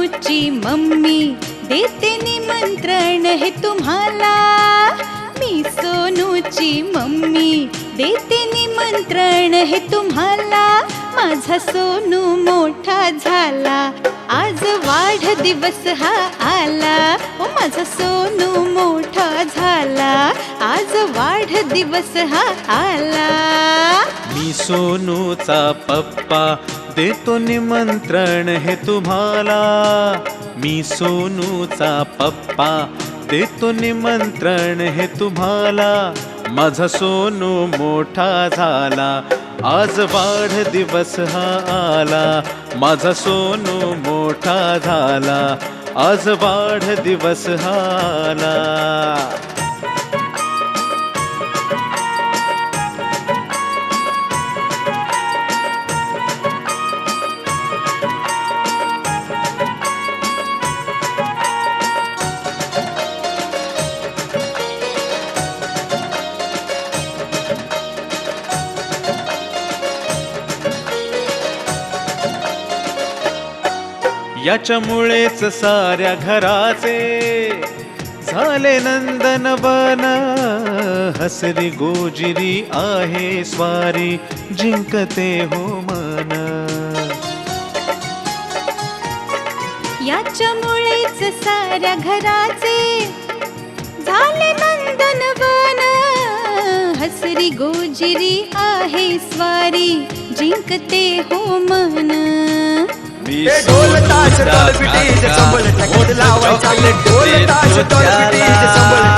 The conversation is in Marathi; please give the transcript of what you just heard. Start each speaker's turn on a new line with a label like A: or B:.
A: मुची मम्मी देते निमंत्रण हे तुम्हाला. मी सोनूची मम्मी देते निमंत्रण हे तुम्हाला. माझा सोनू मोठा झाला. आज वाढदिवस हा आला. ओ माझा सोनू मोठा झाला. आज वाढदिवस हा आला.
B: मी सोनूचा पप्पा देतो निमंत्रण हे तुम्हाला. मी सोनूचा पप्पा देतो निमंत्रण हे तुम्हाला. माझा सोनू मोठा झाला आज वाढदिवस हा आला. माझा सोनू मोठा झाला आज वाढदिवस हा आला. याच्यामुळेच साऱ्या घराचे झाले नंदनवन हसरी गोजिरी आहे स्वारी जिंकते हो मन.
A: याच्यामुळेच साऱ्या घराचे झाले नंदनवन हसरी गोजिरी आहे स्वारी जिंकते हो मन.
C: ढोल ताश डॉल
B: पिटी
C: संबळ लावायचा ढोल ताश डॉल
B: पिटी संबळ